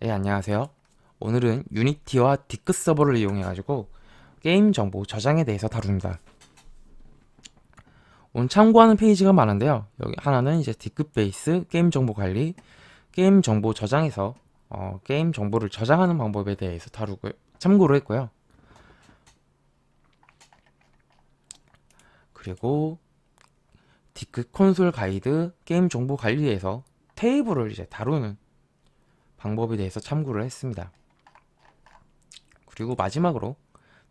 네, 안녕하세요. 오늘은 유니티와 디크 서버를 이용해 가지고 게임 정보 저장에 대해서 다룹니다. 오늘 참고하는 페이지가 많은데요. 여기 하나는 이제 디크 베이스 게임 정보 관리, 게임 정보 저장에서 어, 게임 정보를 저장하는 방법에 대해서 다루고 참고를 했고요. 그리고 디크 콘솔 가이드 게임 정보 관리에서 테이블을 이제 다루는 방법에 대해서 참고를 했습니다. 그리고 마지막으로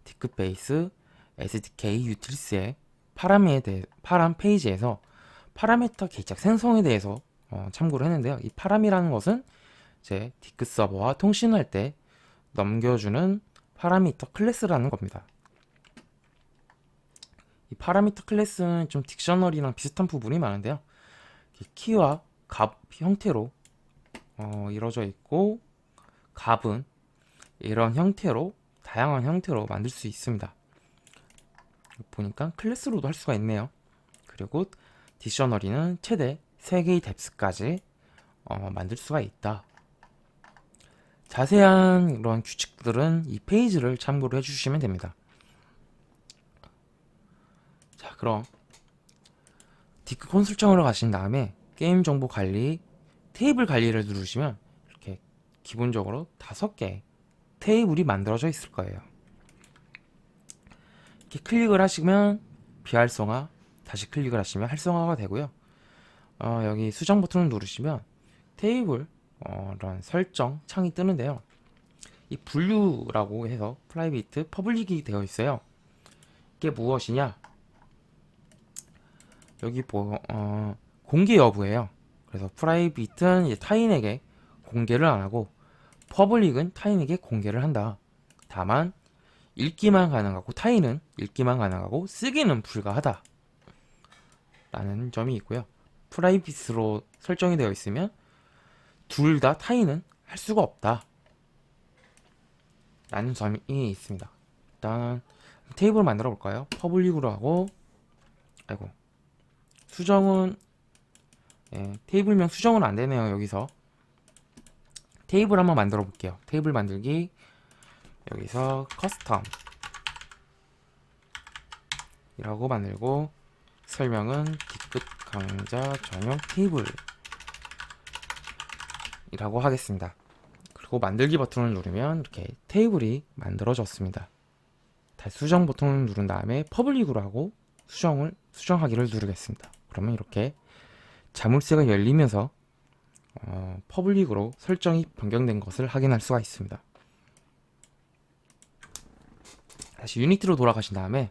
디크베이스 SDK 유틸스의 파람에 대해 파람 페이지에서 파라미터 개착 생성에 대해서 어, 참고를 했는데요. 이 파람이라는 것은 이제 디크 서버와 통신할 때 넘겨주는 파라미터 클래스라는 겁니다. 이 파라미터 클래스는 좀 딕셔너리랑 비슷한 부분이 많은데요. 이 키와 값 형태로 어, 이루어져 있고 값은 이런 형태로 다양한 형태로 만들 수 있습니다. 보니까 클래스로도 할 수가 있네요. 그리고 디셔너리는 최대 3개의 뎁스까지 어, 만들 수가 있다. 자세한 이런 규칙들은 이 페이지를 참고로 해주시면 됩니다. 자, 그럼 디크 콘솔장으로 가신 다음에 게임 정보 관리 테이블 관리를 누르시면 이렇게 기본적으로 다섯 개 테이블이 만들어져 있을 거예요. 이렇게 클릭을 하시면 비활성화, 다시 클릭을 하시면 활성화가 되고요. 어, 여기 수정 버튼을 누르시면 테이블 어, 이런 설정 창이 뜨는데요. 이 분류라고 해서 프라이빗, 퍼블릭이 되어 있어요. 이게 무엇이냐? 여기 뭐 어, 공개 여부예요. 그래서 프라이빗은 타인에게 공개를 안 하고 퍼블릭은 타인에게 공개를 한다. 다만 읽기만 가능하고 타인은 읽기만 가능하고 쓰기는 불가하다. 라는 점이 있고요. 프라이빗으로 설정이 되어 있으면 둘 다 타인은 할 수가 없다. 라는 점이 있습니다. 일단 테이블 만들어 볼까요? 퍼블릭으로 하고 아이고 수정은 예, 테이블명 수정은 안 되네요 여기서. 테이블 한번 만들어 볼게요. 테이블 만들기. 여기서 커스텀. 이라고 만들고 설명은 D급 강좌 전용 테이블. 이라고 하겠습니다. 그리고 만들기 버튼을 누르면 이렇게 테이블이 만들어졌습니다. 다시 수정 버튼을 누른 다음에 퍼블릭으로 하고 수정을 수정하기를 누르겠습니다. 그러면 이렇게 자물쇠가 열리면서 어, 퍼블릭으로 설정이 변경된 것을 확인할 수가 있습니다. 다시 유니티로 돌아가신 다음에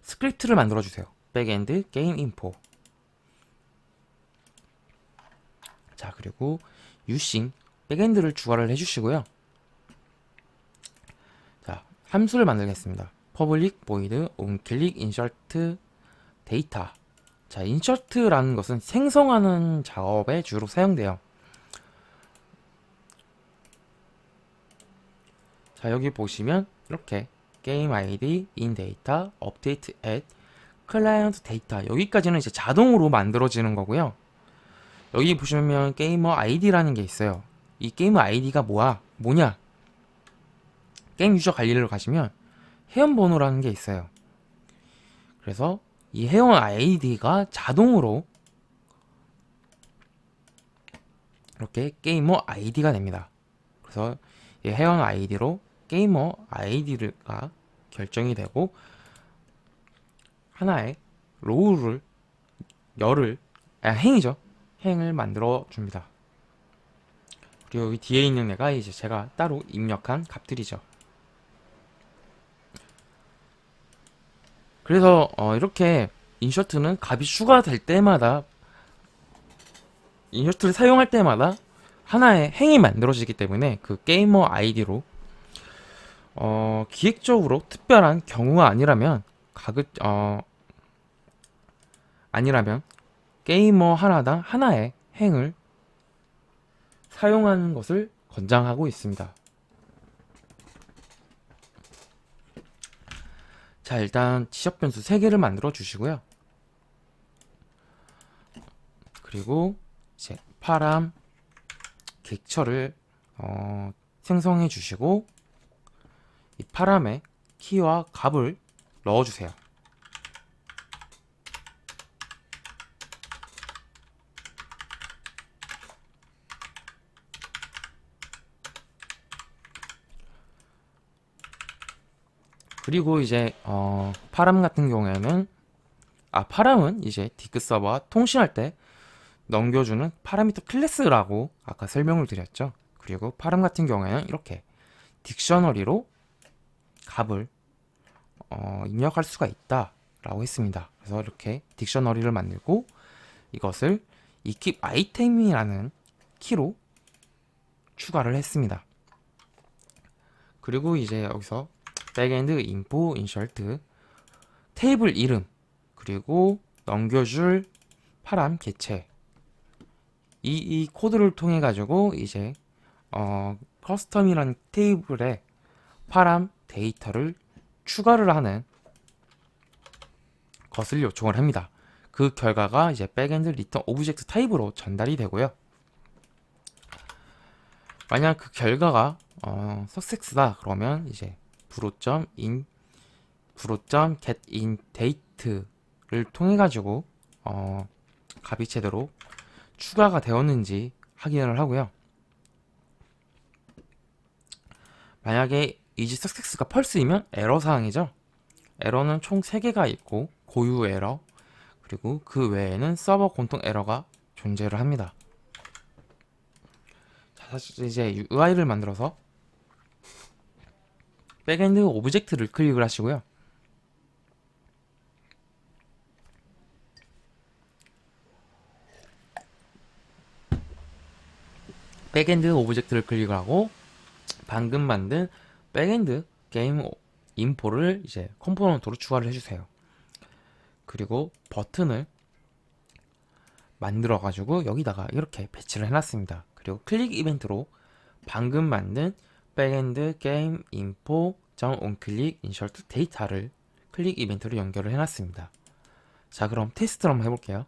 스크립트를 만들어 주세요. 백엔드 게임 인포. 자 그리고 유싱 백엔드를 추가를 해 주시고요. 자 함수를 만들겠습니다. 퍼블릭 보이드 온클릭 인셔트 데이터 자, 인셔트라는 것은 생성하는 작업에 주로 사용돼요. 자, 여기 보시면 이렇게 게임 아이디, 인 데이터, 업데이트 앳, 클라이언트 데이터 여기까지는 이제 자동으로 만들어지는 거고요. 여기 보시면 게이머 아이디라는 게 있어요. 이 게이머 아이디가 뭐야? 뭐냐? 게임 유저 관리를 가시면 회원 번호라는 게 있어요. 그래서 이 회원 아이디가 자동으로 이렇게 게이머 아이디가 됩니다. 그래서 이 회원 아이디로 게이머 아이디가 결정이 되고 하나의 로우를 열을 아, 행이죠. 행을 만들어 줍니다. 그리고 여기 뒤에 있는 애가 이제 제가 따로 입력한 값들이죠. 그래서 어, 이렇게 인셔트는 값이 추가될 때마다 인셔트를 사용할 때마다 하나의 행이 만들어지기 때문에 그 게이머 아이디로 어, 기획적으로 특별한 경우가 아니라면 가급 어 아니라면 게이머 하나당 하나의 행을 사용하는 것을 권장하고 있습니다. 자, 일단 지적 변수 3개를 만들어 주시고요. 그리고 이제 파람 객처를 어, 생성해 주시고 이 파람에 키와 값을 넣어 주세요. 그리고 이제 어, 파람 같은 경우에는 아 파람은 이제 디크 서버와 통신할 때 넘겨주는 파라미터 클래스라고 아까 설명을 드렸죠. 그리고 파람 같은 경우에는 이렇게 딕셔너리로 값을 어, 입력할 수가 있다라고 했습니다. 그래서 이렇게 딕셔너리를 만들고 이것을 ekeep 아이템이라는 키로 추가를 했습니다. 그리고 이제 여기서 백엔드 인포 인셜트 테이블 이름 그리고 넘겨줄 파람 개체 이, 이 코드를 통해 가지고 이제 어, 커스텀이라는 테이블에 파람 데이터를 추가를 하는 것을 요청을 합니다. 그 결과가 이제 백엔드 리턴 오브젝트 타입으로 전달이 되고요. 만약 그 결과가 어, 석섹스다 그러면 이제 브로.in 브로.getInDate를 통해 가지고 어, 값이 제대로 추가가 되었는지 확인을 하고요. 만약에 이지 석섹스가 펄스이면 에러 사항이죠. 에러는 총 3개가 있고 고유 에러 그리고 그 외에는 서버 공통 에러가 존재를 합니다. 자, 사실 이제 UI를 만들어서 백엔드 오브젝트를 클릭을 하시고요. 백엔드 오브젝트를 클릭을 하고 방금 만든 백엔드 게임 인포를 이제 컴포넌트로 추가를 해주세요. 그리고 버튼을 만들어 가지고 여기다가 이렇게 배치를 해놨습니다. 그리고 클릭 이벤트로 방금 만든 백엔드 게임 인포 점 온클릭 인셜트 데이터를 클릭 이벤트로 연결을 해놨습니다. 자 그럼 테스트를 한번 해볼게요.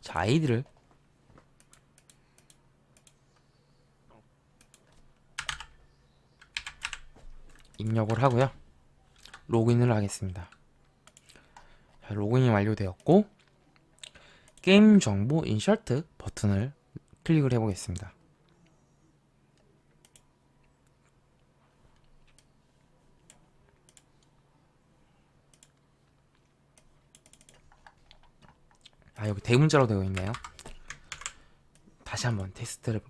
자 아이디를 입력을 하고요. 로그인을 하겠습니다. 자, 로그인이 완료되었고 게임 정보 인셜트 버튼을 클릭을 해보겠습니다. 아 여기 대문자로 되어 있네요. 다시 한번 테스트를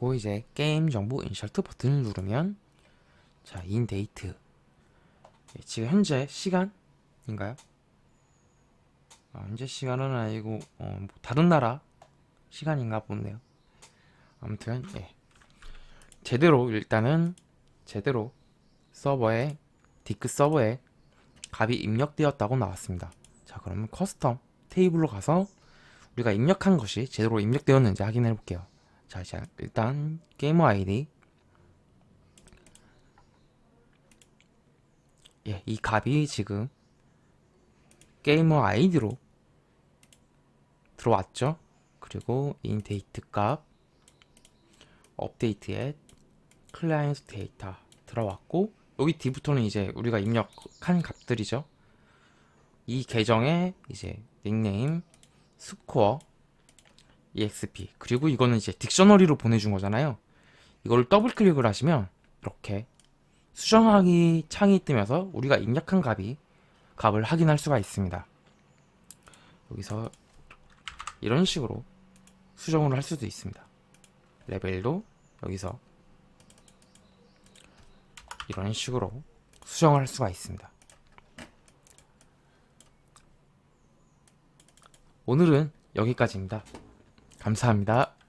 그리고 이제 게임 정보 인셜트 버튼을 누르면 자, 인 데이트 예, 지금 현재 시간인가요? 아, 현재 시간은 아니고 어, 뭐 다른 나라 시간인가 보네요. 아무튼 예. 제대로 일단은 제대로 서버에 디크 서버에 값이 입력되었다고 나왔습니다. 자, 그러면 커스텀 테이블로 가서 우리가 입력한 것이 제대로 입력되었는지 확인해 볼게요. 자, 자, 일단 게이머 아이디 예, 이 값이 지금 게이머 아이디로 들어왔죠. 그리고 인데이트 값 업데이트에 클라이언트 데이터 들어왔고 여기 뒤부터는 이제 우리가 입력한 값들이죠. 이 계정에 이제 닉네임, 스코어, exp 그리고 이거는 이제 딕셔너리로 보내준 거잖아요. 이걸 더블 클릭을 하시면 이렇게 수정하기 창이 뜨면서 우리가 입력한 값이 값을 확인할 수가 있습니다. 여기서 이런 식으로 수정을 할 수도 있습니다. 레벨도 여기서 이런 식으로 수정을 할 수가 있습니다. 오늘은 여기까지입니다. 감사합니다.